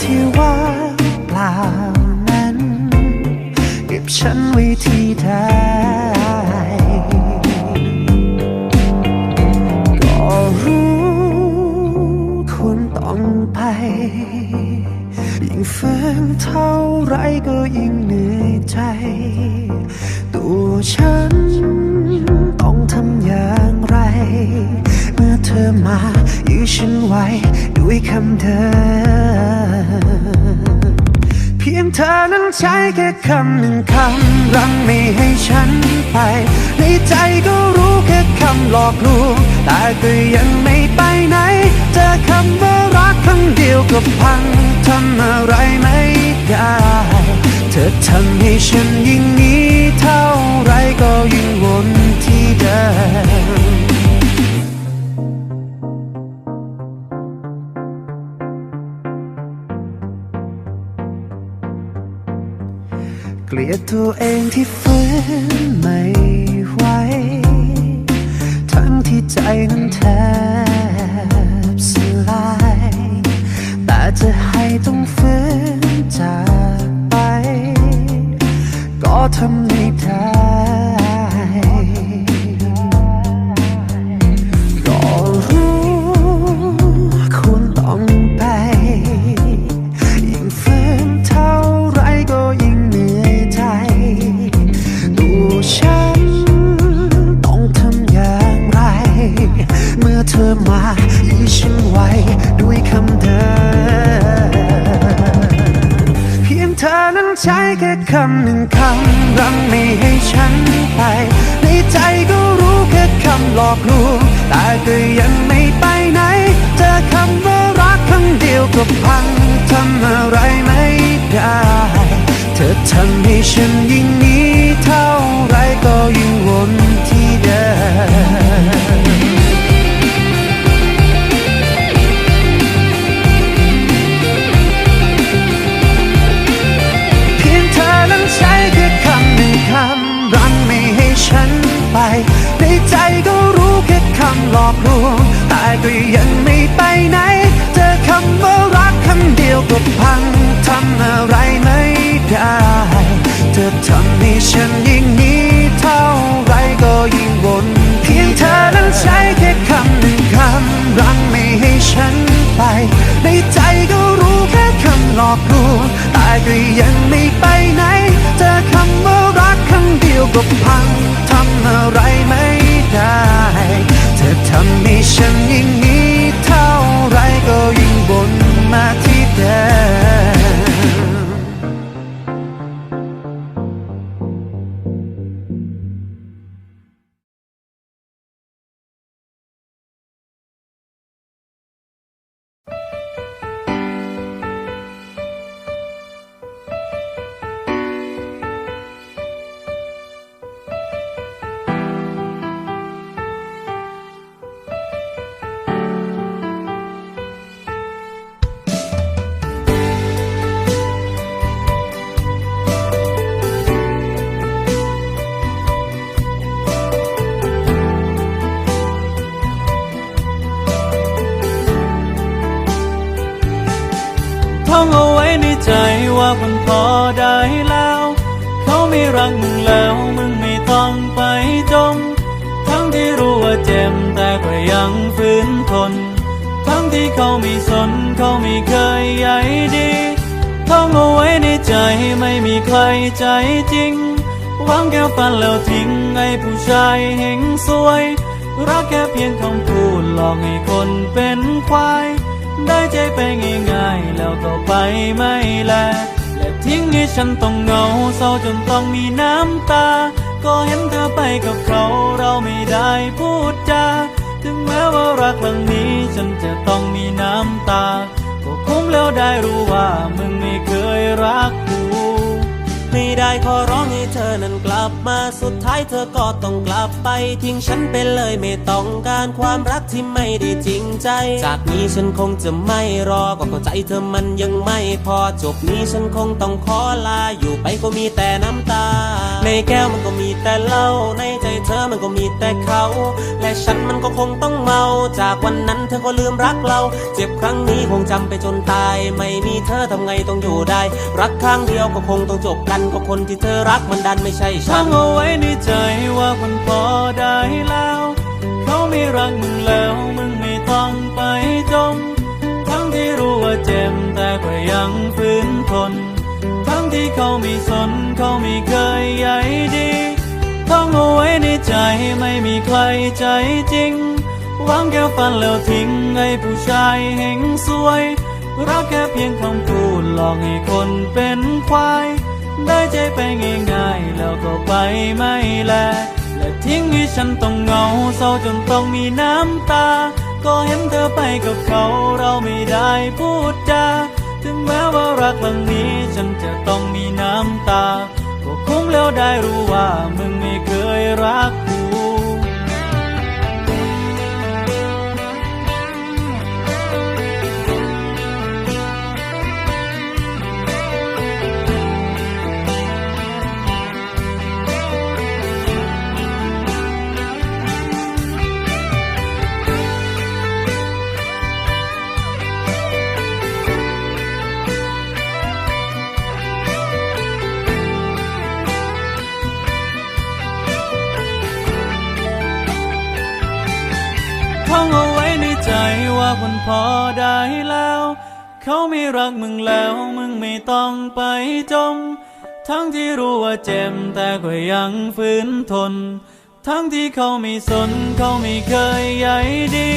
ที่ว่างเปล่านั้น เก็บฉันไว้ที่ใด อเธอมายื้อฉันไว้ด้วยคำเดิมเพียงเธอนั้นใช้แค่คำหนึ่งคำรั้งไม่ให้ฉันไป ในใจก็รู้แค่คำหลอกลวงแต่ก็ยังไม่ไปไหน เจอคำว่ารักคำเดียวก็พังทำอะไรไม่ได้ เธอทำให้ฉันยิ่งนี้เท่าไรก็ยิ่งวนที่เดิม กลียดตัวเองที่ฝืนไม่ไหว ทั้งที่ใจนั้นแทบสลาย แต่จะให้ต้องฝืนจากไป ก็ทำไม่ได้ ก็พังทำอะไรไม่ได้ เธอทำให้ฉัน ไป ในใจก็รู้แค่คำหลอกลวงแต่ก็ยังไม่ไปไหน เจอคำว่ารักคำเดียวก็พังทำอะไรไม่ได้ เธอทำให้ฉันยิ่งห ท่องเอาไว้ในใจว่ามันพอได้แล้ว เขาไม่รักมึงแล้วมึงไม่ต้องไปจมทั้งที่รู้ว่าเจ็บแต่ก็ยังฝืนทน ทั้งที่เขาไม่สนเขาไม่เคยใยดีท่องเอาไว้ในใจไม่มีใครใจจริงหวังแค่ฝันแล้วทิ้งไอ้ผู้ชายเฮงสวย รักแค่เพียงคำพูดหลอกให้คนเป็นควาย ได้ใจไปง่ายๆ แล้วก็ไปไม่แล และทิ้งให้ฉันต้องเหงาเศร้าจนต้องมีน้ำตา ก็เห็นเธอไปกับเขาเราไม่ได้พูดจา ถึงแม้ว่ารักครั้งนี้ฉันจะต้องมีน้ำตา ก็คุ้มแล้วได้รู้ว่ามึงไม่เคยรักกู ไม่ได้ขอร องให้เธอนั้นกลับมาสุดท้ายเธอก็ต้องกลับไป ทิ้งฉันไปเลยไม่ต้องการความรักที่ไม่ได้จริงใจ จากนี้ฉันคงจะไม่รอก็เข้าใจเธอมันยังไม่พอจบนี้ฉันคงต้องขอลาอยู่ไปก็มีแต่น้ำตา ในแก้วมันก็มีแต่เหล้าในใจเธอมันก็มีแต่เขา และฉันมันก็คงต้องเมา จากวันนั้นเธอก็ลืมรักเรา เจ็บครั้งนี้คงจำไปจนตาย ไม่มีเธอทำไงต้องอยู่ได้ รักครั้งเดียวก็คงต้องจบกันก็คนที่เธอรักมันดันไม่ใช่ฉัตั้นงเอาไว้ในใจว่ามันพอได้แล้ว เขาไม่รักมึงแล้วมึงไม่ต้องไปจม ทั้งที่รู้ว่าเจ็บแต่ก็ยังฝืนทน ทั้งที่เขาไม่สนเขาไม่เคยใยดีท่องเอาไว้ในใจไม่มีใครใจจริงหวังแค่ฟันแล้วทิ้งให้ผู้ชายเฮงสวยรักแค่เพียงคำพูดหลอกให้คนเป็นควาย ได้ใจไปง่ายๆแล้วก็ไปไม่แล และทิ้งให้ฉันต้องเหงาเศร้าจนต้องมีน้ำตา ก็เห็นเธอไปกับเขาเราไม่ได้พูดจา ถึงแม้ว่ารักครั้งนี้ฉันจะต้องมีน้ำตา ก็คุ้มแล้วได้รู้ว่ามึงไม่เคยรัก แล้ว เขาไม่รักมึงแล้ว มึงไม่ต้องไปจม ทั้งที่รู้ว่าเจ็บแต่ก็ยังฝืนทน ทั้งที่เขาไม่สนเขาไม่เคยใยดี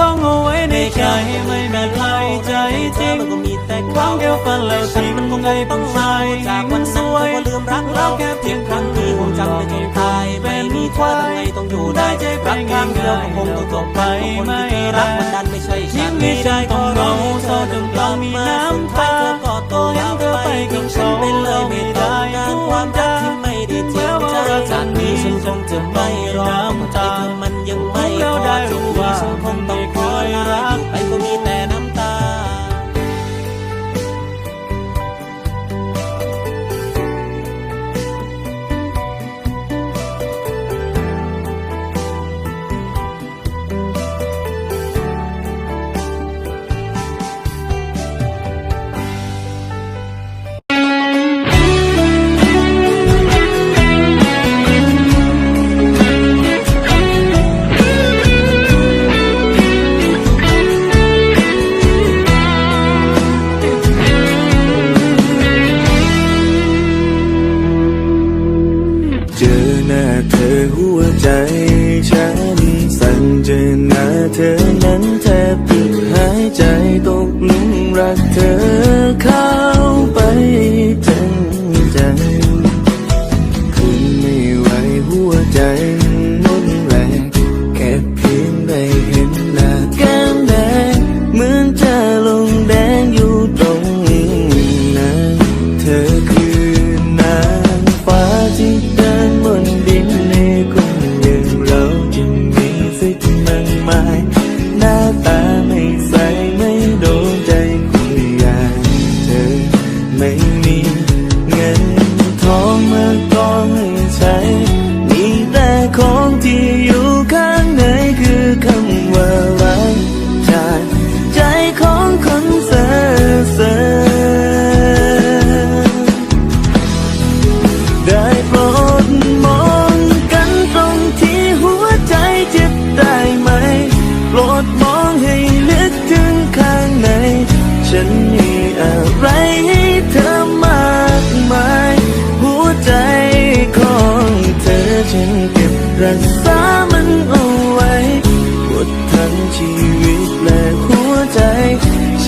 ท่องเอาไว้ในใจไม่มีใครใจจริงมันก็มีแต่หวังแค่ฝันแล้วทิ้งให้ผู้ชายจากวันสนั้นวเธยอก็ลืมรักเราแค่เพียงครั้งที่นี้คงจำไปจนตายไม่มีเธอทำไงต้องอยู่ได้รักครั้งเดียวก็คงต้องจบไปคนที่เธอรักมันดันไม่ใช่ฉัยิ่นงมีใจต้องเหงาเศร้าจนต้องมีน้ำตาเธอก็ต้องเห็นเธอไปกับฉัเขานไปเลยไม่ต้องการความรักที่ไม่ได้จริงใจจากนี้ฉันคงจะไม่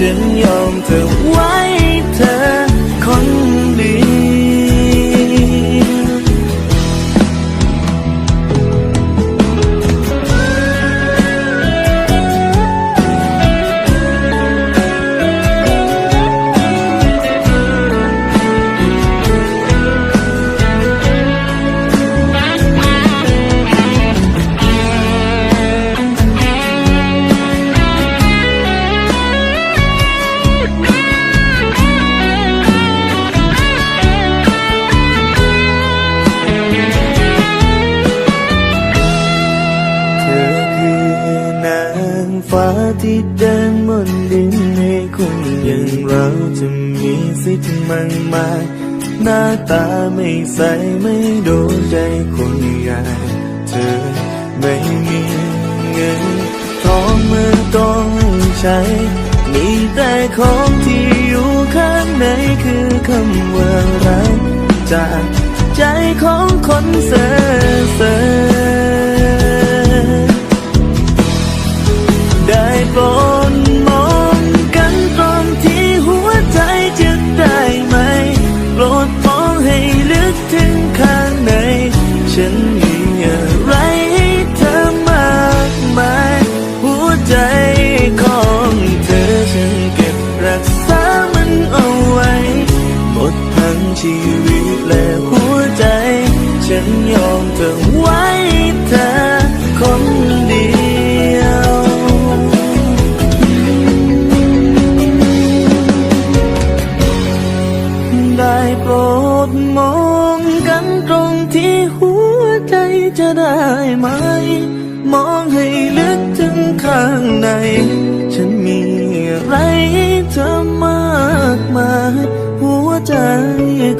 ฉันยอมเธอไว้ เดินบนดินให้คนอย่างเราจะมีสิทธิ์มากมายหน้าตาไม่ใสไม่โดนใจคนอย่างเธอไม่มีเงินทองมือต้องใช้ มีแต่ของที่อยู่ข้างในคือคำว่ารักจากใจของคนเซ่อเซ่อ ไ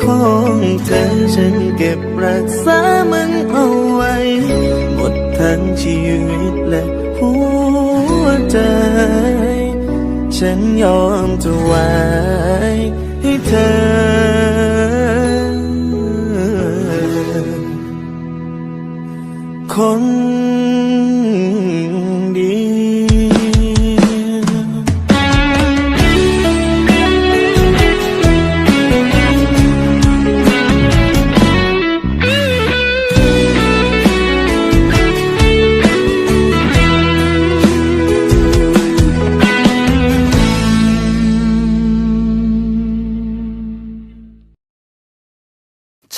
ของเธอฉันเก็บรักษามันเอาไว้ หมดทั้งชีวิตและหัวใจ ฉันยอมจะไว้ให้เธอ คน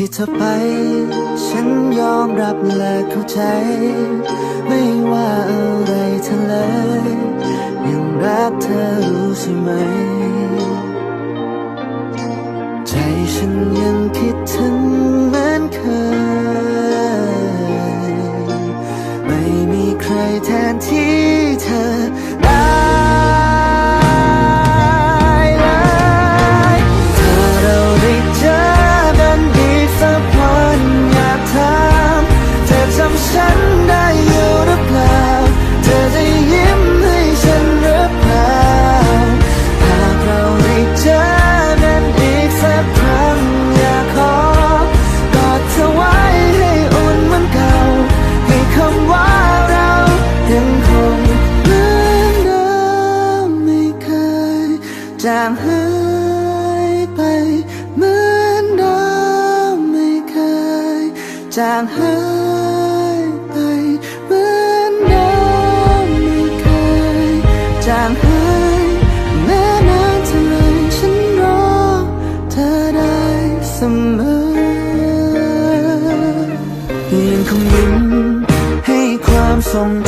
ที่เธอไป ฉันยอมรับและเข้าใจ ไม่ว่าอะไรเธอเลย ยังรักเธอรู้ใช่ไหม ใจฉันยังคิดถึงเหมือนเคยางหายแม้นานเท่าไรฉันรอเธอได้เสมอยังคงยิ้มให้ความทรงจ